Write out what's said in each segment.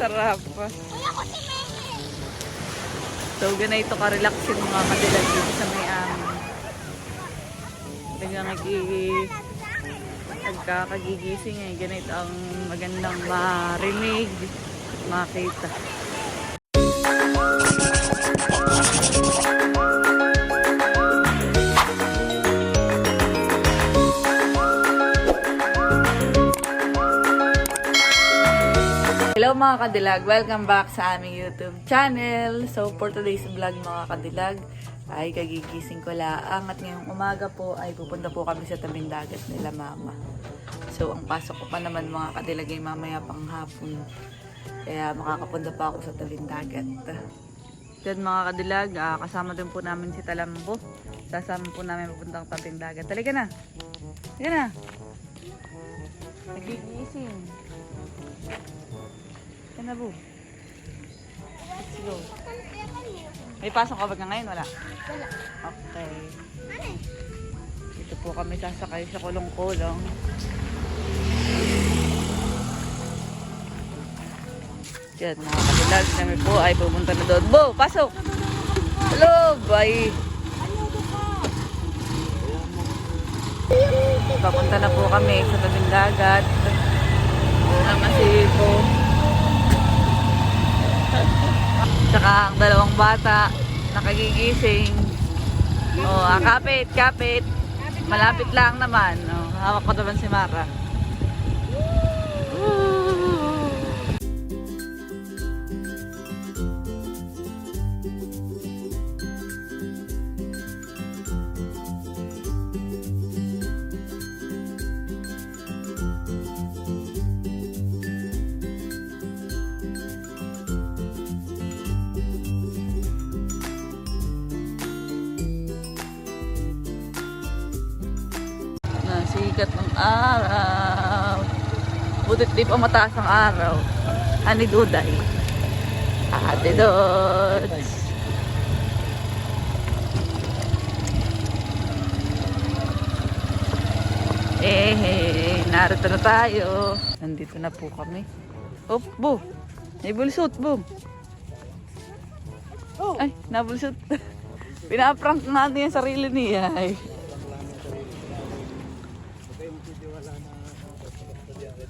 sarap. So, ganito ka-relaxing mga kadilag dito sa may amin. Talagang nag nagkakagigising eh. Ganito ang magandang marinig, makita. Hello mga kadilag! Welcome back sa aming YouTube channel. So for today's vlog mga kadilag ay kagigising ko laang at ngayong umaga po ay pupunta po kami sa tabing dagat nila mama. So ang pasok ko pa naman mga kadilag ay mamaya pang hapon. Kaya makakapunta pa ako sa tabing dagat. Then mga kadilag, ah, kasama din po namin si Talambo. Sasama po namin papuntang tabing dagat. Talika na! Talika na! Nagigising. Yan na, boo. Let's go. May pasok ka ba ka ngayon? Wala? Wala. Okay. Ano eh? Dito po kami sasakay sa kulong-kulong. Yan, mga kadilag. Kami po ay pumunta na doon. Bo, pasok! Hello, bye! Papunta na po kami sa tabing dagat. Sama si po. Tsaka ang dalawang bata nakagigising. Oh, ah, kapit, kapit. Malapit lang naman. Oh, hawak ko naman si Mara. Araw. Butit di pa mataas ang araw. Ani Duday. Ate Dods. Eh, eh, narito na tayo. Nandito na po kami. Oh, bo. May bulsot, bo. Ay, nabulsot. Pinaprank nga niya sarili niya. Ay.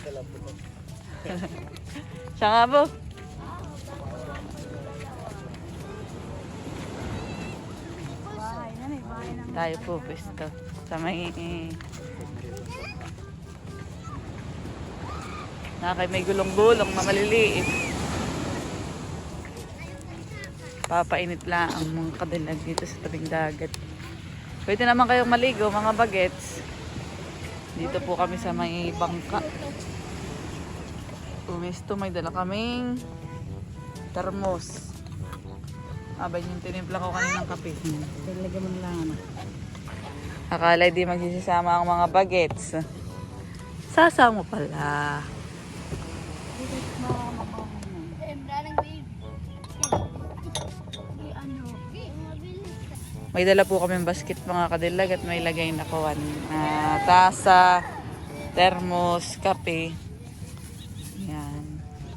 Siya nga po. Tayo po, pwesto. Sa may... Nakay may gulong-gulong na maliliit. Papainit lang ang mga kadilag dito sa tabing dagat. Pwede naman kayong maligo, mga bagets. Dito po kami sa may bangka. Umisto, may dala kaming termos. Abay yung tinimpla ko kaninang kape. Talaga man lang ano. Akala di magsisasama ang mga bagets. Sasama pala. Embralang May dala po kami basket mga kadilag at may lagay na kuwan. Ah, tasa, termos, kape. Yan.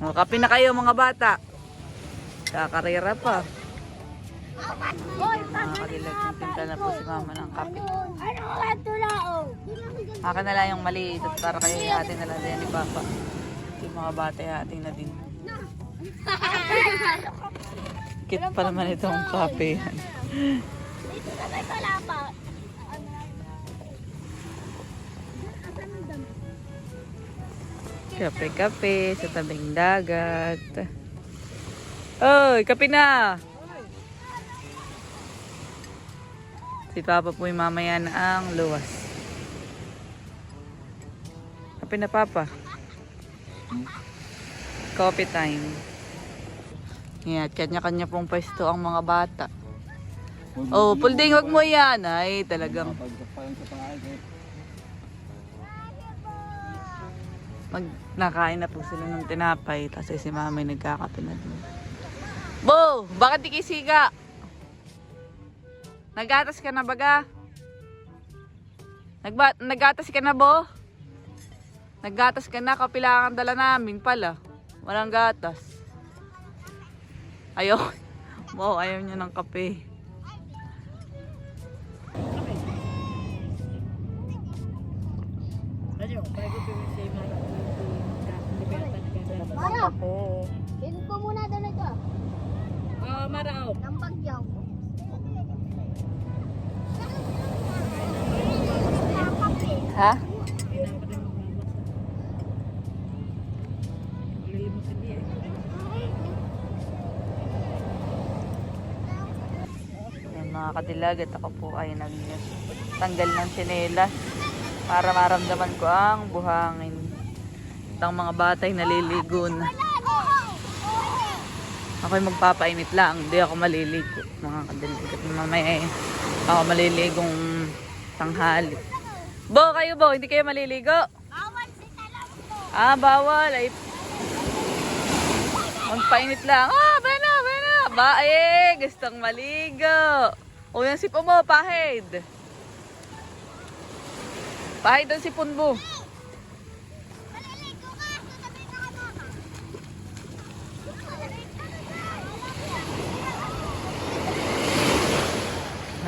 O, kape na kayo mga bata. Kakarera pa. Mga kadilag, nagtinta na po si mama ng kape. Ano ka tulao? Akin na lang yung maliit at para kayo hati na lang din ni Papa. Yung mga bata hati na din. Cute pa naman itong kape. May talapa. Kape-kape sa tabing dagat. Oy, kape na! Si Papa po yung mamaya na ang luwas. Kape na, Papa. Coffee time. Yan, kanya-kanya pong pwesto ang mga bata. Oh, pulding, wag mo yan. Ay, talagang mag nakain na po sila ng tinapay tapos si mama ay nagkakape na din. Bo, bakit di kisiga? Nagatas ka na baga? Nagba nagatas ka na bo? Naggatas ka na, kapilangan dala namin pala. Walang gatas. Ayaw. Wow, ayaw niya ng kape. Mara, pin ko muna doon ito. Ah, Maraw. Ng bagyaw. Ha? Yan mga kadilag at ako po ay nagtanggal ng tsinelas para maramdaman ko ang buhangin. Ang mga batay naliligo na. Ako'y magpapainit lang, hindi ako maliligo. Mga kadilag at mamaya eh, ako maliligong tanghali. Bo, kayo bo, hindi kayo maliligo? Bawal si ko. Ah, bawal. Ay, magpainit lang. Ah, bena, bena. Ba, eh, gustong maligo. O, yung sipon mo, pahid. Pahid ang sipon mo. Maliligo ka. Sasabihin ka mama.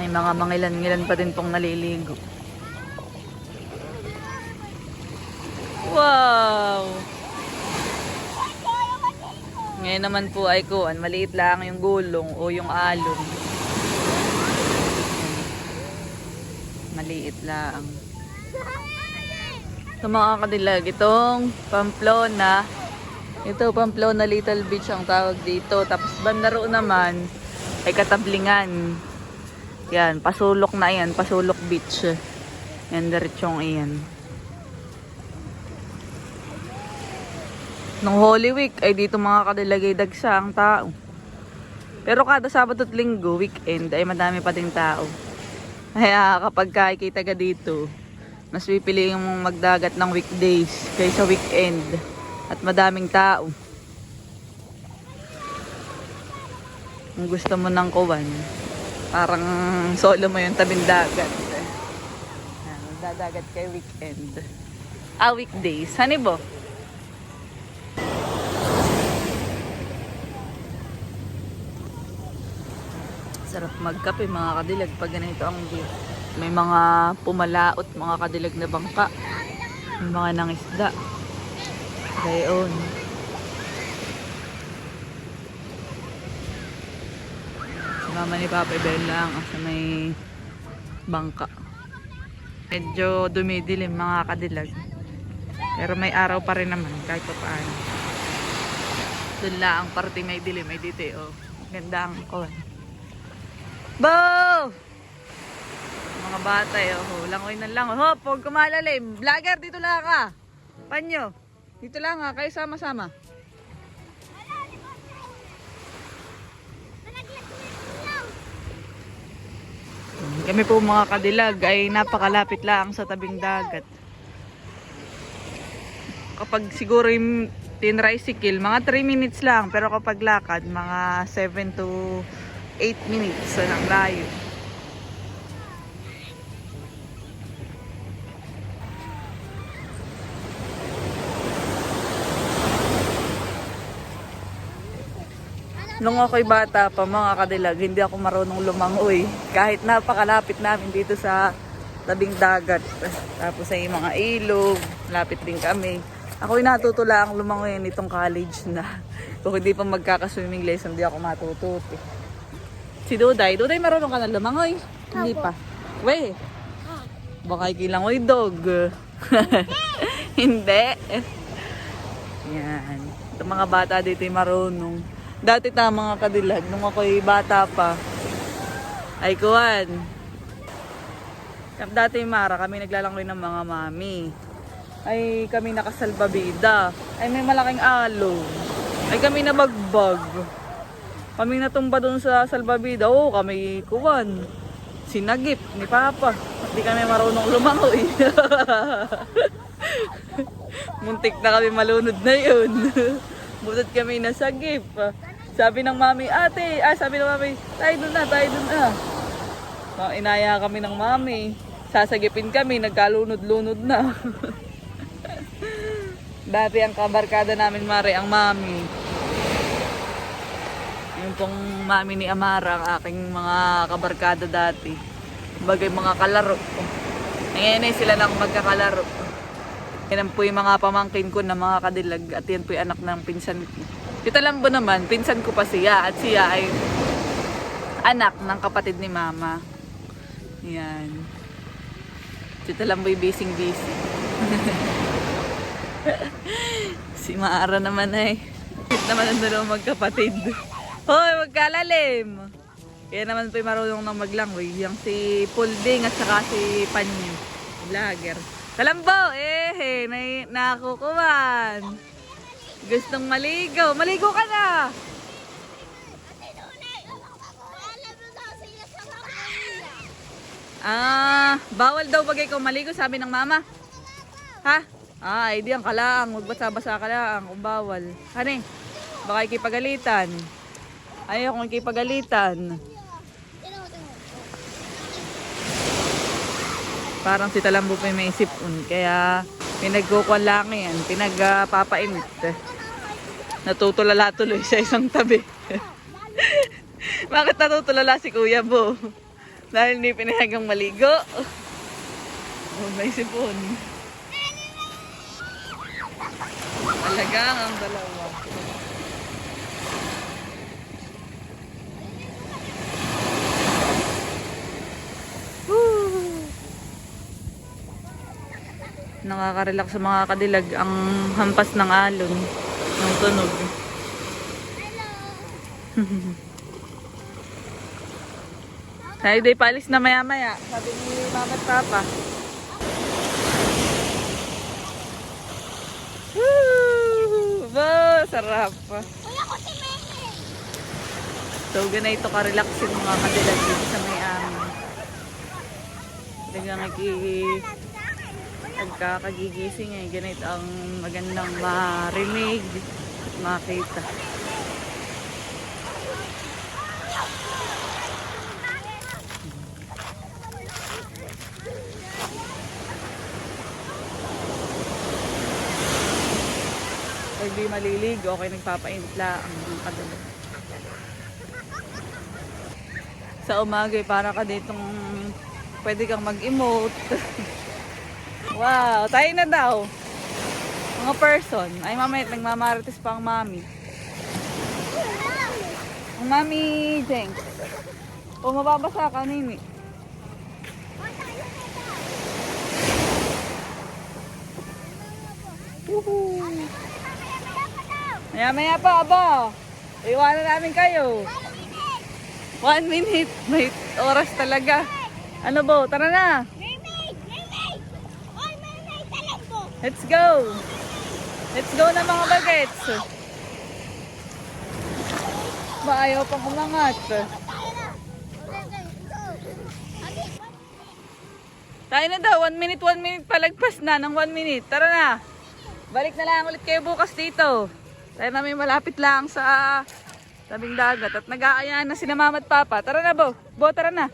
May mga mangilan-ngilan pa din pong naliligo. Wow! Ngayon naman po ay kuan, maliit lang yung gulong o yung alon. Maliit lang. Sa mga kadilag, itong Pamplona. Ito, Pamplona Little Beach ang tawag dito. Tapos bandaro naman ay katablingan. Yan, pasulok na yan. Pasulok beach. Yan, diretsong iyan. Nung Holy Week, ay dito mga kadilagay dagsa ang tao. Pero kada Sabado at Linggo, weekend, ay madami pa ding tao. Kaya kapag kakikita ka dito, mas pipili yung magdagat ng weekdays kaysa weekend. At madaming tao. Kung gusto mo ng kuwan, parang solo mo yung tabing dagat. Yan, Magdadagat kay weekend. Ah, weekdays. Hani bo? Sarap magkape mga kadilag pag ganito ang view. May mga pumalaot mga kadilag na bangka. May mga nangisda. Gayon. Si mama ni Papa Bell lang sa may bangka. Medyo dumidilim mga kadilag. Pero may araw pa rin naman kahit pa paano. Doon ang parte may dilim. May dito oh. Ganda ang kuwan. Bo! Mga bata eh, oh. Langoy na lang. Hop, huwag kumalalim. Vlogger, dito lang ka. Panyo. Dito lang ha, kayo sama-sama. Kami po mga kadilag ay napakalapit lang sa tabing dagat. Kapag siguro yung tinricycle, mga 3 minutes lang. Pero kapag lakad, mga 7 to 8 minutes ang layo. Nung ako'y bata pa mga kadilag, hindi ako marunong lumangoy. Kahit napakalapit namin dito sa tabing dagat. Tapos ay mga ilog, lapit din kami. Ako'y natutula ang lumangoy nitong college na. Kung hindi pa magkaka-swimming lesson, hindi ako matututi. Si Duday, Duday marunong ka na lumangoy? Hindi pa. We, baka ikilangoy dog. hindi. Yan. Itong mga bata dito ay marunong. Dati ta mga kadilag, nung ako'y bata pa, ay kuwan. Dati Mara, kami naglalangoy ng mga mami. Ay kami nakasalbabida. Ay may malaking alo. Ay kami nabagbag. Kami natumba doon sa salbabida. Oo, kami kuwan. Sinagip ni Papa. Hindi kami marunong lumangoy. Muntik na kami malunod na yun. Bunot kami nasagip. Sabi ng mami, ate, ah, sabi ng mami, tayo dun na, tayo dun na. So, inaya kami ng mami. Sasagipin kami, nagkalunod-lunod na. Dati ang kabarkada namin, Mare, ang mami. Yung pong mami ni Amara, ang aking mga kabarkada dati. Bagay mga kalaro. Ngayon ay sila lang magkakalaro. Yan po yung mga pamangkin ko na mga kadilag at yan po yung anak ng pinsan ko. Tita Lambo naman, pinsan ko pa siya at siya ay anak ng kapatid ni mama. Yan. Tita Lamboy busy busy. si Maara naman ay cute naman ang dalawang magkapatid. Hoy, magkalalim! Kaya naman po marunong nang maglangoy. Yung si Pulding at saka si Panyo. Vlogger. Kalambo! Eh, na nakukuman. Gustong maligo. Maligo ka na! Ah, bawal daw bagay kung maligo, sabi ng mama. Ha? Ah, ay di ang kalang. Magbasa-basa ka lang kung bawal. Hani, baka ikipagalitan. Ayaw kung ikipagalitan. Parang si Talambo pa may sipon. Kaya pinagkukuhan lang yan. Pinagpapainit. Natutulala tuloy sa isang tabi. Bakit natutulala si Kuya Bo? Dahil hindi pinahagang maligo. Oh, may sipon. Talagang ang dalawa. Nakaka-relax sa mga kadilag ang hampas ng alon ng tunog. Tayo day palis na maya maya. Sabi ni mama at papa. Woo! Ba, sarap. Meme. So, ganito ka-relaxing mga kadilag dito sa may amin. Talagang naki nagkakagigising eh. Ganito ang magandang marinig at makita. Pag di maliligo, okay nagpapainit lang ang kadilag. Sa umaga, eh, para ka ditong pwede kang mag-emote. wow, tayo na daw. Mga person. Ay, mamaya nagmamarites pa ang mami. Ang mami, Jenks. O mababasa ka, Nini. Woohoo! Maya maya pa, aba. Iwanan namin kayo. One minute. May oras talaga. Ano bo? Tara na. Let's go. Let's go na mga bagets. Ba, ayaw pang umangat. Tayo na! Daw. One minute, one minute. Palagpas na ng one minute. Tara na. Balik na lang ulit kayo bukas dito. Tayo na may malapit lang sa tabing dagat. At nag-aayaan na si mama at papa. Tara na, Bo. Bo, tara na.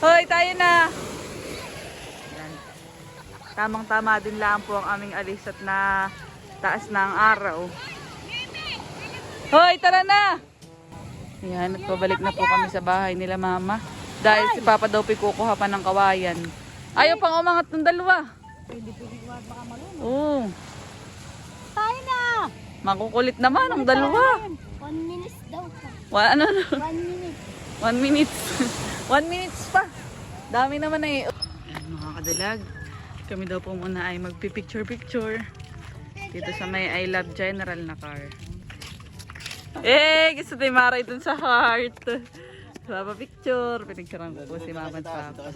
Hoy, tayo na. Tamang-tama din lang po ang aming alis at na taas na ang araw. Hoy, tara na! Yan, at pabalik na po kami sa bahay nila mama. Dahil si Papa daw kukuha pa ng kawayan. Ayaw pang umangat ng dalawa. Oo. Tayo na! Makukulit naman ang dalawa. One minute daw pa. One, ano, ano? One minute. One minute. One minutes pa. Dami naman na eh. Ayan, mga kadalag. Kami daw po muna ay magpipicture-picture. Dito sa may I Love General na car. Eh, gusto ni Mara dun sa heart. Papa picture. Pinicturean ko po si Mama at Papa.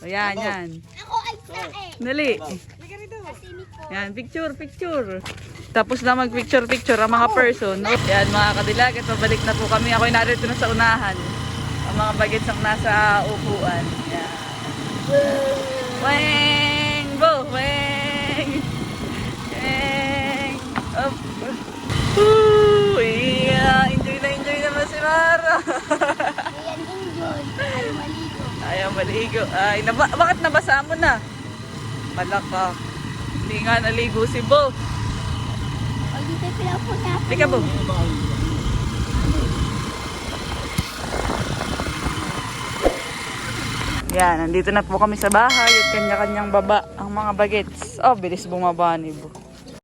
O yan, yan. Ako ay sae. Dali. Yan, picture, picture. Tapos na mag-picture-picture ang mga person. No? Yan, mga kadilag. At pabalik na po kami. Ako'y narito na sa unahan. Ang mga bagets ang nasa upuan. Yan. Weng! Bo! Weng! Weng! Up! Woo! Yeah! Enjoy na enjoy naman si Mara. Ayan enjoy. Ay maligo. Ayaw maligo. Ay, naba bakit nabasa mo na? Malaka. Hindi nga naligo si Bo. Pag dito pinapunta po. Lika po. Yan, nandito na po kami sa bahay at kanya-kanyang baba ang mga bagets. Oh, bilis bumaba ni Bo.